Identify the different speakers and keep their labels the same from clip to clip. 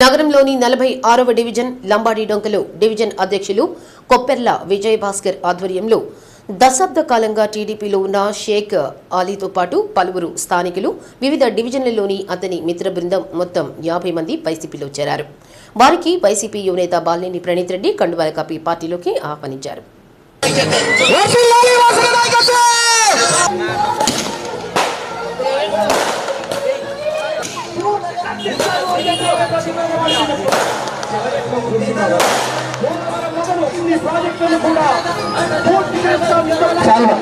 Speaker 1: నగరంలోని నలభై ఆరవ డివిజన్ లంబాడి డొంకలో డివిజన్ అధ్యక్షులు కొప్పెర్ల విజయభాస్కర్ ఆధ్వర్యంలో దశాబ్ద కాలంగా టీడీపీలో ఉన్న షేక్ అలీతో పాటు పలువురు స్థానికులు వివిధ డివిజన్లలోని అతని మిత్ర బృందం మొత్తం యాభై మంది వైసీపీలో చేరారు. వారికి వైసీపీ యువనేత బాలినేని ప్రణీత్ రెడ్డి కండువాల కపి పార్టీలోకి ఆహ్వానించారు.
Speaker 2: వర్ధిల్లాలి వాసుల నాయకత్వం చాలా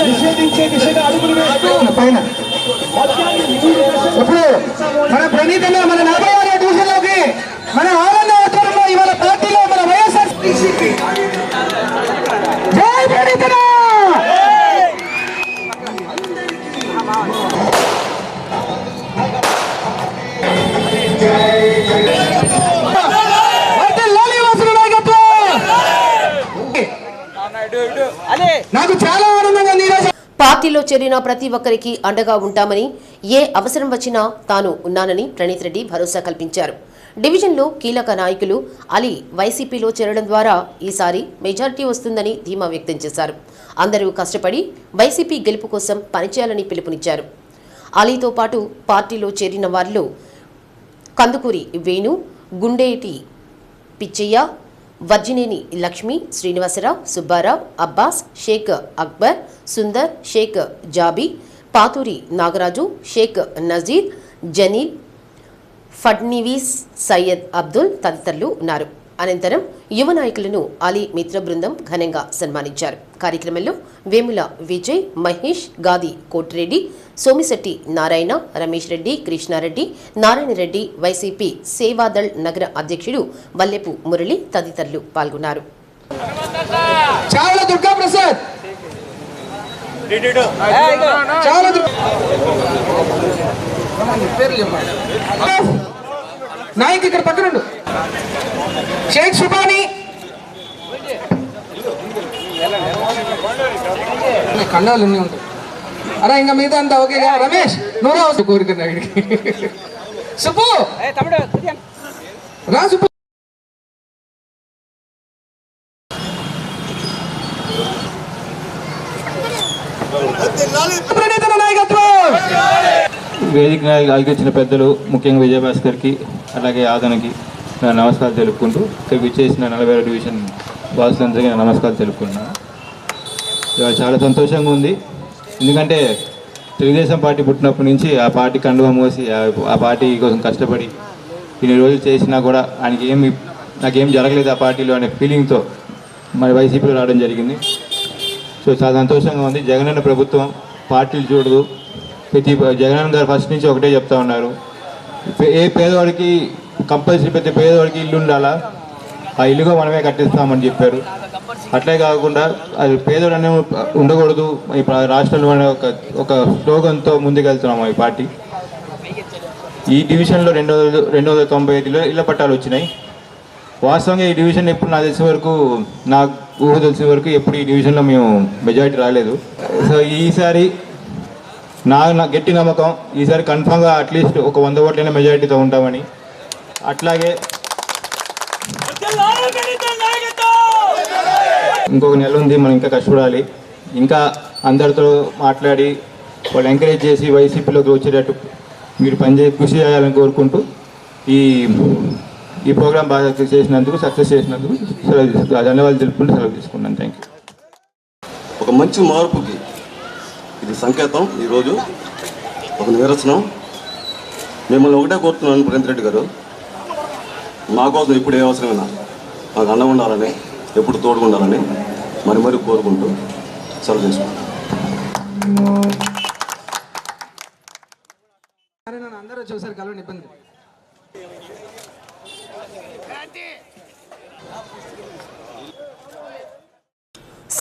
Speaker 3: నిషేధించే దిశగా అడుగులు వేస్తూ
Speaker 2: పైన.
Speaker 3: నాకు చాలా ఆనందంగా
Speaker 1: పార్టీలో చేరిన ప్రతి ఒక్కరికి అండగా ఉంటామని ఏ అవసరం వచ్చినా తాను ఉన్నానని ప్రణీత్ రెడ్డి భరోసా కల్పించారు. డివిజన్లో కీలక నాయకులు అలీ వైసీపీలో చేరడం ద్వారా ఈసారి మెజారిటీ వస్తుందని ధీమా వ్యక్తం చేశారు. అందరూ కష్టపడి వైసీపీ గెలుపు కోసం పనిచేయాలని పిలుపునిచ్చారు. అలీతో పాటు పార్టీలో చేరిన వారిలో కందుకూరి వేణు గుండేటి పిచ్చయ్య వర్జినేని లక్ష్మి శ్రీనివాసరావు సుబ్బారావు అబ్బాస్ షేక్ అక్బర్ సుందర్ షేక్ జాబీ పాతూరి నాగరాజు షేక్ నజీర్ జనీల్ ఫడ్నివీస్ సయ్యద్ అబ్దుల్ తదితరులు ఉన్నారు. అనంతరం యువ నాయకులను అలీ మిత్ర బృందం ఘనంగా సన్మానించారు. కార్యక్రమంలో వేముల విజయ్ మహేష్ గాది కోటిరెడ్డి సోమిశెట్టి నారాయణ రమేష్ రెడ్డి కృష్ణారెడ్డి నారాయణ రెడ్డి వైసీపీ సేవాదళ్ నగర అధ్యక్షుడు వల్లెపు మురళి తదితరులు పాల్గొన్నారు.
Speaker 3: చాలా నాయక్ ఇక్కడ పక్కనుండు షేక్ సుబాని కండాలు అన్నీ ఉంటాయి? అరే ఇంకా మిగతా అంతా ఓకే రమేష్ నువ్వు రావచ్చు కోరికన్నా ఇక్కడికి సుబ్బు. రా సుబ్బు. ప్రణీతన నాయకత్వం.
Speaker 4: వేదిక వచ్చిన పెద్దలు ముఖ్యంగా విజయభాస్కర్కి అలాగే ఆదనకి నా నమస్కారాలు తెలుపుకుంటూ ఇక్కడ విచ్చేసిన నలభై ఏడు డివిజన్ వాసులందరికీ నా నమస్కారాలు తెలుపుకుంటున్నాను. చాలా సంతోషంగా ఉంది. ఎందుకంటే తెలుగుదేశం పార్టీ పుట్టినప్పటి నుంచి ఆ పార్టీ కండువ మోసి ఆ- ఆ పార్టీ కోసం కష్టపడి ఇన్ని రోజులు చేసినా కూడా ఆయనకి ఏమి నాకేం జరగలేదు ఆ పార్టీలో అనే ఫీలింగ్తో మరి వైసీపీలో రావడం జరిగింది. సో చాలా సంతోషంగా ఉంది. జగనన్న ప్రభుత్వం పార్టీలు చూడదు. ప్రతి జగనన్న గారు ఫస్ట్ నుంచి ఒకటే చెప్తా ఉన్నారు. ఏ పేదవాడికి కంపల్సరీ ప్రతి పేదవాడికి ఇల్లు ఉండాలా? ఆ ఇల్లుగా మనమే కట్టిస్తామని చెప్పారు. అట్లే కాకుండా అది పేదోడు అనే ఉండకూడదు. ఈ రాష్ట్రంలో ఒక ఒక స్లోగన్తో ముందుకెళ్తున్నాము ఈ పార్టీ. ఈ డివిజన్లో రెండు వందల రెండు వందల తొంభై ఐదులో ఇళ్ళ పట్టాలు వచ్చినాయి. వాస్తవంగా ఈ డివిజన్ ఎప్పుడు నాకు తెలిసిన వరకు నాకు ఊహ తెలిసిన వరకు ఎప్పుడు ఈ డివిజన్లో మేము మెజారిటీ రాలేదు. సో ఈసారి నా గట్టి నమ్మకం ఈసారి కన్ఫామ్గా అట్లీస్ట్ ఒక వంద ఓట్లైన మెజారిటీతో ఉంటామని. అట్లాగే ఇంకొక నెల ఉంది మనం ఇంకా కష్టపడాలి. ఇంకా అందరితో మాట్లాడి వాళ్ళు ఎంకరేజ్ చేసి వైసీపీలోకి వచ్చేటట్టు మీరు పనిచే కృషి చేయాలని కోరుకుంటూ ఈ ఈ ప్రోగ్రామ్ బాగా చేసినందుకు సక్సెస్ చేసినందుకు సెలవు తీసుకు- ధన్యవాదాలు తెలుపుకుంటూ సెలవు తీసుకున్నాను థ్యాంక్ యూ
Speaker 5: ఒక మంచి మార్పుకి ఇది సంకేతం ఈరోజు. ఒక నిరసనం మిమ్మల్ని ఒకటే కోరుతున్నాను ప్రేమ్ రెడ్డి గారు. మా కోసం ఇప్పుడు ఏ అవసరమైనా మాకు అండ ఉండాలని ఎప్పుడు తోడుగా ఉండాలని మరి మరి కోరుకుంటూ సెలవు చేసుకుంటాం
Speaker 3: నన్ను అందరూ చూసారు కలవని ఇబ్బంది